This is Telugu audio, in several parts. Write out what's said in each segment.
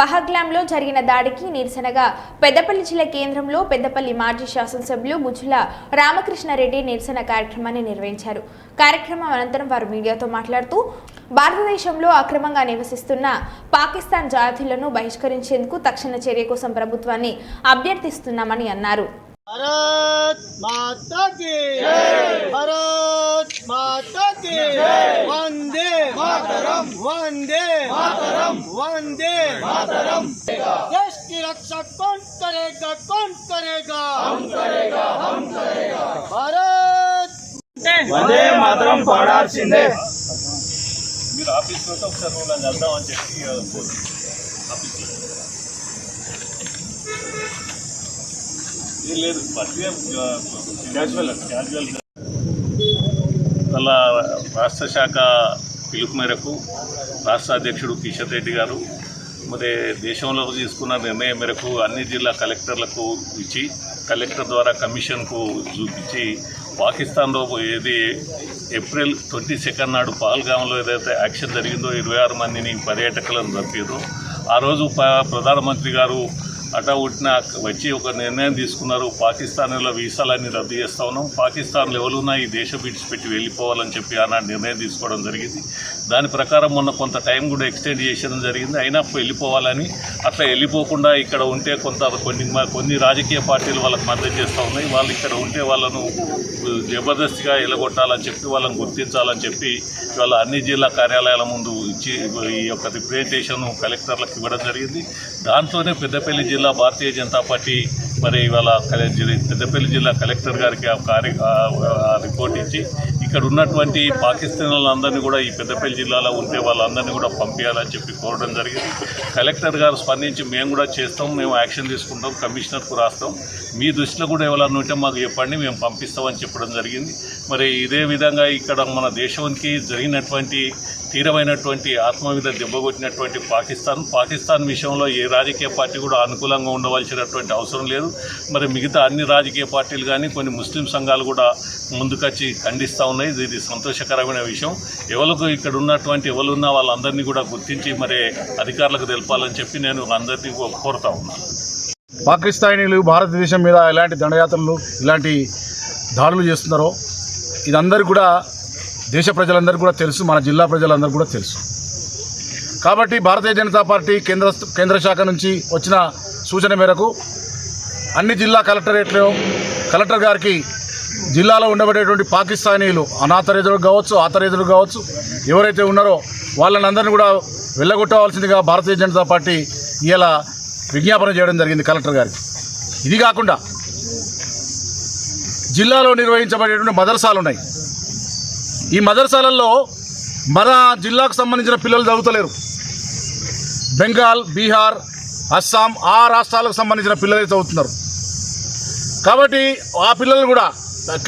పహగ్లాంలో జరిగిన దాడికి నిరసనగా పెద్దపల్లి జిల్లా కేంద్రంలో పెద్దపల్లి మాజీ శాసనసభ్యులు బుజ్జుల రామకృష్ణారెడ్డి నిరసన కార్యక్రమాన్ని నిర్వహించారు. కార్యక్రమం అనంతరం వారు మీడియాతో మాట్లాడుతూ భారతదేశంలో అక్రమంగా నివసిస్తున్న పాకిస్తాన్ జాతీయులను బహిష్కరించేందుకు తక్షణ చర్య కోసం ప్రభుత్వాన్ని అభ్యర్థిస్తున్నామని అన్నారు. భారత్ మాతా భారత్ మాతా की वंदे मातरम वंदे मातरम वंदे मातरम देश की रक्षा कौन करेगा कौन करेगा हम करेगा हम करेगा भारत వందే మాత్రం పాడాల్సిందే మీరు ఆఫీస్ పోతే ఒకసారి నువ్వు నన్ను వెళ్దామని చెప్పి ఆ, పోదు. ఆఫీస్లో ఏం లేదు పట్టిగా క్యాజువల్ క్యాజువల్ అలా రాష్ట్ర శాఖ పిలుపు మేరకు రాష్ట్ర అధ్యక్షుడు కిషన్ రెడ్డి గారు మరి దేశంలో తీసుకున్న నిర్ణయం మేరకు అన్ని జిల్లా కలెక్టర్లకు ఇచ్చి కలెక్టర్ ద్వారా కమిషన్కు చూపించి పాకిస్తాన్లో ఏది ఏప్రిల్ ట్వంటీ సెకండ్ నాడు పహల్గామ్లో ఏదైతే యాక్షన్ జరిగిందో ఇరవై ఆరు మందిని పర్యాటకులను తప్పారో ఆ రోజు ప్రధానమంత్రి గారు అటా ఉట్టిన వచ్చి ఒక నిర్ణయం తీసుకున్నారు. పాకిస్తాన్లో వీసాలన్నీ రద్దు చేస్తా ఉన్నాం. పాకిస్తాన్లో ఎవరున్నా ఈ దేశం విడిచిపెట్టి వెళ్ళిపోవాలని చెప్పి ఆనాడు నిర్ణయం తీసుకోవడం జరిగింది. దాని ప్రకారం మొన్న కొంత టైం కూడా ఎక్స్టెండ్ చేసేయడం జరిగింది. అయినా వెళ్ళిపోవాలని అట్లా వెళ్ళిపోకుండా ఇక్కడ ఉంటే కొంత కొన్ని కొన్ని రాజకీయ పార్టీలు వాళ్ళకి మద్దతు చేస్తూ ఉన్నాయి. వాళ్ళు ఇక్కడ ఉంటే వాళ్ళను జబర్దస్తిగా ఎలగొట్టాలని చెప్పి వాళ్ళని గుర్తించాలని చెప్పి ఇవాళ అన్ని జిల్లా కార్యాలయాల ముందు ఇచ్చి ఈ యొక్క రిప్రజెంటేషన్ కలెక్టర్లకు ఇవ్వడం జరిగింది. దాంట్లోనే పెద్దపల్లి జిల్లా భారతీయ జనతా పార్టీ మరి ఇవాళ పెద్దపల్లి జిల్లా కలెక్టర్ గారికి సపోర్ట్ ఇచ్చి ఇక్కడ ఉన్నటువంటి పాకిస్తాన్ వాళ్ళందరినీ కూడా ఈ పెద్దపల్లి జిల్లాలో ఉంటే వాళ్ళందరినీ కూడా పంపించాలని చెప్పి కోరడం జరిగింది. కలెక్టర్ గారు స్పందించి మేము కూడా చేస్తాం మేము యాక్షన్ తీసుకుంటాం కమిషనర్కు రాస్తాం. మీ దృష్టిలో కూడా ఎవరన్నా ఉంటే మాకు చెప్పండి మేము పంపిస్తామని చెప్పడం జరిగింది. మరి ఇదే విధంగా ఇక్కడ మన దేశానికి జరిగినటువంటి తీరమైనటువంటి ఆత్మ మీద దెబ్బకొట్టినటువంటి పాకిస్తాన్. పాకిస్తాన్ విషయంలో ఏ రాజకీయ పార్టీ కూడా అనుకూలంగా ఉండవలసినటువంటి అవసరం లేదు. మరి మిగతా అన్ని రాజకీయ పార్టీలు కానీ కొన్ని ముస్లిం సంఘాలు కూడా ముందుకొచ్చి ఖండిస్తూ ఉన్నాయి. ఇది- సంతోషకరమైన విషయం. ఎవరికి ఇక్కడ ఉన్నటువంటి ఎవరున్నా వాళ్ళందరినీ కూడా గుర్తించి మరి అధికారులకు తెలపాలని చెప్పి నేను అందరినీ కోరుతా ఉన్నాను పాకిస్తానీలు భారతదేశం మీద ఎలాంటి దండయాత్రలు ఇలాంటి దాడులు చేస్తున్నారో ఇదందరూ కూడా దేశ ప్రజలందరికీ కూడా తెలుసు. మన జిల్లా ప్రజలందరూ కూడా తెలుసు. కాబట్టి భారతీయ జనతా పార్టీ కేంద్ర కేంద్ర శాఖ నుంచి వచ్చిన సూచన మేరకు అన్ని జిల్లా కలెక్టరేట్లు కలెక్టర్ గారికి జిల్లాలో ఉండబడేటువంటి పాకిస్తానీలు అనాథరేతులు కావచ్చు ఆతరేతులు కావచ్చు ఎవరైతే ఉన్నారో వాళ్ళని కూడా వెళ్ళగొట్టవలసిందిగా భారతీయ జనతా పార్టీ ఇలా విజ్ఞాపన చేయడం జరిగింది కలెక్టర్ గారికి. ఇది కాకుండా జిల్లాలో నిర్వహించబడేటువంటి మదర్సాలు ఉన్నాయి. ఈ మదర్సాలలో మన జిల్లాకు సంబంధించిన పిల్లలు చదువుతలేరు. బెంగాల్ బీహార్ అస్సాం ఆ రాష్ట్రాలకు సంబంధించిన పిల్లలే చదువుతున్నారు. కాబట్టి ఆ పిల్లలు కూడా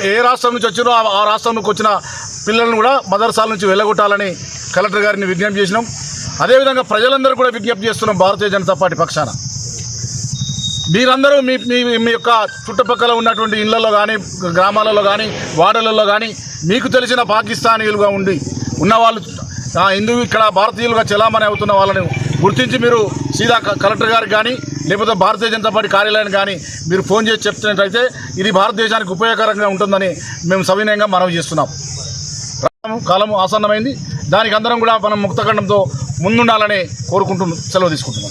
ఏ రాష్ట్రం నుంచి వచ్చినో ఆ- ఆ రాష్ట్రం నుంచి వచ్చిన పిల్లలను కూడా మదర్సాల నుంచి వెళ్ళగొట్టాలని కలెక్టర్ గారిని విజ్ఞప్తి చేసినాం. అదేవిధంగా ప్రజలందరూ కూడా విజ్ఞప్తి చేస్తున్నాం భారతీయ జనతా పార్టీ పక్షాన. మీరందరూ మీ మీ మీ యొక్క చుట్టుపక్కల ఉన్నటువంటి ఇళ్ళలో కానీ గ్రామాలలో కానీ వాడలలో కానీ మీకు తెలిసిన పాకిస్తానీయులుగా ఉండి ఉన్నవాళ్ళు హిందువు ఇక్కడ భారతీయులుగా చెలామణి అవుతున్న వాళ్ళని గుర్తించి మీరు సీదా క- కలెక్టర్ గారికి కానీ లేకపోతే భారతీయ జనతా పార్టీ కార్యాలయానికి కానీ మీరు ఫోన్ చేసి చెప్తున్నట్లయితే ఇది భారతదేశానికి ఉపయోగకరంగా ఉంటుందని మేము సవినయంగా మనవి చేస్తున్నాం. రాము కాలం ఆసన్నమైంది. దానికి అందరం కూడా మనం ముక్తఖండంతో ముందుండాలని కోరుకుంటూ సెలవు తీసుకుంటున్నాం.